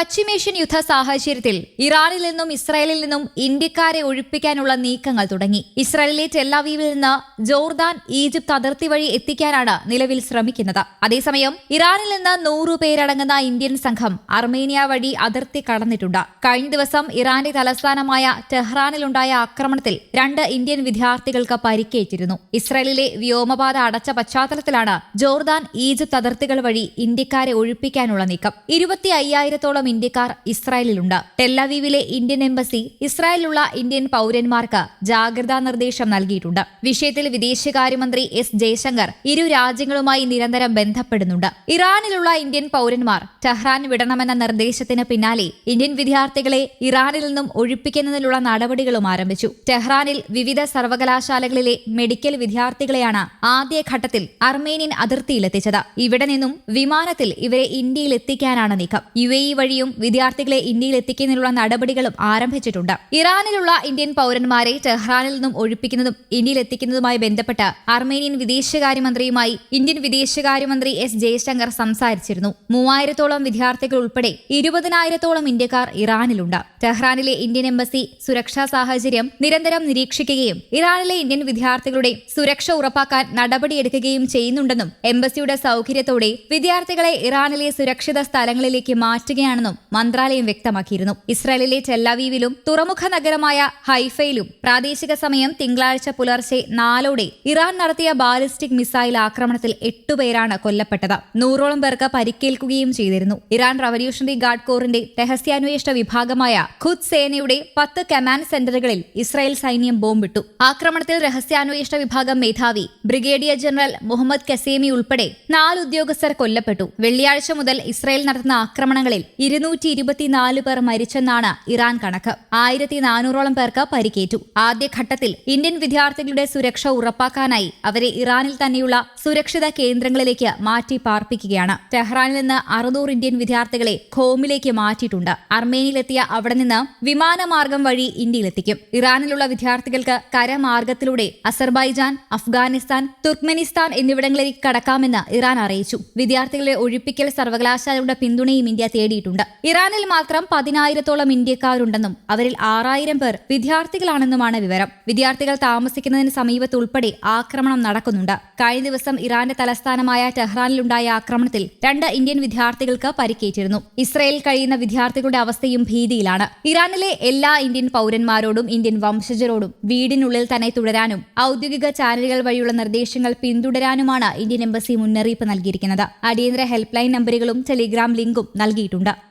പശ്ചിമേഷ്യൻ യുദ്ധ സാഹചര്യത്തിൽ ഇറാനിൽ നിന്നും ഇസ്രായേലിൽ നിന്നും ഇന്ത്യക്കാരെ ഒഴിപ്പിക്കാനുള്ള നീക്കങ്ങൾ തുടങ്ങി. ഇസ്രായേലിലെ ടെല്ലാവീവിൽ നിന്ന് ജോർദാൻ ഈജിപ്ത് അതിർത്തി വഴി എത്തിക്കാനാണ് നിലവിൽ ശ്രമിക്കുന്നത്. അതേസമയം ഇറാനിൽ നിന്ന് നൂറു പേരടങ്ങുന്ന ഇന്ത്യൻ സംഘം അർമേനിയ വഴി അതിർത്തി കടന്നിട്ടുണ്ട്. കഴിഞ്ഞ ദിവസം ഇറാന്റെ തലസ്ഥാനമായ ടെഹ്റാനിലുണ്ടായ ആക്രമണത്തിൽ രണ്ട് ഇന്ത്യൻ വിദ്യാർത്ഥികൾക്ക് പരിക്കേറ്റിരുന്നു. ഇസ്രായേലിലെ വ്യോമപാത അടച്ച പശ്ചാത്തലത്തിലാണ് ജോർദാൻ ഈജിപ്ത് അതിർത്തികൾ വഴി ഇന്ത്യക്കാരെ ഒഴിപ്പിക്കാനുള്ള നീക്കം. ഇരുപത്തി അയ്യായിരത്തോളം ഇന്ത്യക്കാർ ഇസ്രായേലിലുണ്ട്. ടെല്ലവീവിലെ ഇന്ത്യൻ എംബസി ഇസ്രായേലിലുള്ള ഇന്ത്യൻ പൗരന്മാർക്ക് ജാഗ്രതാ നിർദ്ദേശം നൽകിയിട്ടുണ്ട്. വിഷയത്തിൽ വിദേശകാര്യമന്ത്രി എസ് ജയശങ്കർ ഇരു രാജ്യങ്ങളുമായി നിരന്തരം ബന്ധപ്പെടുന്നുണ്ട്. ഇറാനിലുള്ള ഇന്ത്യൻ പൗരന്മാർ ടെഹ്റാൻ വിടണമെന്ന നിർദ്ദേശത്തിന് പിന്നാലെ ഇന്ത്യൻ വിദ്യാർത്ഥികളെ ഇറാനിൽ നിന്നും ഒഴിപ്പിക്കുന്നതിനുള്ള നടപടികളും ആരംഭിച്ചു. ടെഹ്റാനിൽ വിവിധ സർവകലാശാലകളിലെ മെഡിക്കൽ വിദ്യാർത്ഥികളെയാണ് ആദ്യഘട്ടത്തിൽ അർമേനിയൻ അതിർത്തിയിലെത്തിച്ചത്. ഇവിടെ നിന്നും വിമാനത്തിൽ ഇവരെ ഇന്ത്യയിൽ എത്തിക്കാനാണ് നീക്കം. യു എ ഇ വഴിയും വിദ്യാർത്ഥികളെ ഇന്ത്യയിൽ എത്തിക്കുന്നതിനുള്ള നടപടികളും ആരംഭിച്ചിട്ടുണ്ട്. ഇറാനിലുള്ള ഇന്ത്യൻ പൗരന്മാരെ ടെഹ്റാനിൽ നിന്നും ഒഴിപ്പിക്കുന്നതും ഇന്ത്യയിൽ എത്തിക്കുന്നതുമായി ബന്ധപ്പെട്ട് അർമേനിയൻ വിദേശകാര്യമന്ത്രിയുമായി ഇന്ത്യൻ വിദേശകാര്യമന്ത്രി എസ് ജയശങ്കർ സംസാരിച്ചിരുന്നു. മൂവായിരത്തോളം വിദ്യാർത്ഥികൾ ഉൾപ്പെടെ ഇരുപതിനായിരത്തോളം ഇന്ത്യക്കാർ ഇറാനിലുണ്ട്. ടെഹ്റാനിലെ ഇന്ത്യൻ എംബസി സുരക്ഷാ സാഹചര്യം നിരന്തരം നിരീക്ഷിക്കുകയും ഇറാനിലെ ഇന്ത്യൻ വിദ്യാർത്ഥികളുടെ സുരക്ഷ ഉറപ്പാക്കാൻ നടപടിയെടുക്കുകയും ചെയ്യുന്നുണ്ടെന്നും എംബസിയുടെ സൗകര്യത്തോടെ വിദ്യാർത്ഥികളെ ഇറാനിലെ സുരക്ഷിത സ്ഥലങ്ങളിലേക്ക് മാറ്റുകയാണെന്നും മന്ത്രാലയം വ്യക്തമാക്കിയിരുന്നു. ഇസ്രായേലിലെ ടെല്ലവീവിലും തുറമുഖ നഗരമായ ഹൈഫയിലും പ്രാദേശിക സമയം തിങ്കളാഴ്ച പുലർച്ചെ നാലോടെ ഇറാൻ നടത്തിയ ബാലിസ്റ്റിക് മിസൈൽ ആക്രമണത്തിൽ എട്ടുപേരാണ് കൊല്ലപ്പെട്ടത്. നൂറോളം പേർക്ക് പരിക്കേൽക്കുകയും ചെയ്തിരുന്നു. ഇറാൻ റവല്യൂഷണറി ഗാർഡ് കോറിന്റെ രഹസ്യാന്വേഷണ വിഭാഗമായ ഖുദ് സേനയുടെ പത്ത് കമാൻഡ് സെന്ററുകളിൽ ഇസ്രായേൽ സൈന്യം ബോംബിട്ടു. ആക്രമണത്തിൽ രഹസ്യാന്വേഷണ വിഭാഗം മേധാവി ബ്രിഗേഡിയർ ജനറൽ മുഹമ്മദ് കസേമി ഉൾപ്പെടെ നാല് ഉദ്യോഗസ്ഥർ കൊല്ലപ്പെട്ടു. വെള്ളിയാഴ്ച മുതൽ ഇസ്രായേൽ നടത്തുന്ന ആക്രമണങ്ങളിൽ ഇരുന്നൂറ്റി ഇരുപത്തിനാല് പേർ മരിച്ചെന്നാണ് ഇറാൻ കണക്ക്. ആയിരത്തി നാനൂറോളം പേർക്ക് പരിക്കേറ്റു. ആദ്യഘട്ടത്തിൽ ഇന്ത്യൻ വിദ്യാർത്ഥികളുടെ സുരക്ഷ ഉറപ്പാക്കാനായി അവരെ ഇറാനിൽ തന്നെയുള്ള സുരക്ഷിത കേന്ദ്രങ്ങളിലേക്ക് മാറ്റി പാർപ്പിക്കുകയാണ്. ടെഹ്റാനിൽ നിന്ന് അറുന്നൂറ് ഇന്ത്യൻ വിദ്യാർത്ഥികളെ ഖോമിലേക്ക് മാറ്റിയിട്ടുണ്ട്. അർമേനിയിലെത്തിയ അവിടെ നിന്ന് വിമാനമാർഗം വഴി ഇന്ത്യയിലെത്തിക്കും. ഇറാനിലുള്ള വിദ്യാർത്ഥികൾക്ക് കരമാർഗത്തിലൂടെ അസർബൈജാൻ അഫ്ഗാനിസ്ഥാൻ തുർക്ക്മെനിസ്ഥാൻ എന്നിവിടങ്ങളിലേക്ക് കടക്കാമെന്ന് ഇറാൻ അറിയിച്ചു. വിദ്യാർത്ഥികളെ ഒഴിപ്പിക്കൽ സർവകലാശാലയുടെ പിന്തുണയും ഇന്ത്യ തേടിയിട്ടുണ്ട്. ഇറാനിൽ മാത്രം പതിനായിരത്തോളം ഇന്ത്യക്കാരുണ്ടെന്നും അവരിൽ ആറായിരം പേർ വിദ്യാർത്ഥികളാണെന്നുമാണ് വിവരം. വിദ്യാർത്ഥികൾ താമസിക്കുന്നതിന് സമീപത്ത് ഉൾപ്പെടെ ആക്രമണം നടക്കുന്നുണ്ട്. കഴിഞ്ഞ ദിവസം ഇറാന്റെ തലസ്ഥാനമായ ടെഹ്റാനിലുണ്ടായ ആക്രമണത്തിൽ രണ്ട് ഇന്ത്യൻ വിദ്യാർത്ഥികൾക്ക് പരിക്കേറ്റിരുന്നു. ഇസ്രയേലിൽ കഴിയുന്ന വിദ്യാർത്ഥികളുടെ അവസ്ഥയും ഭീതിയിലാണ്. ഇറാനിലെ എല്ലാ ഇന്ത്യൻ പൗരന്മാരോടും ഇന്ത്യൻ വംശജരോടും വീടിനുള്ളിൽ തന്നെ തുടരാനും ഔദ്യോഗിക ചാനലുകൾ വഴിയുള്ള നിർദ്ദേശങ്ങൾ പിന്തുടരാനുമാണ് ഇന്ത്യൻ എംബസി മുന്നറിയിപ്പ് നൽകിയിരിക്കുന്നത്. അടിയന്തര ഹെൽപ്പ് ലൈൻ നമ്പറുകളും ടെലിഗ്രാം ലിങ്കും നൽകിയിട്ടുണ്ട്.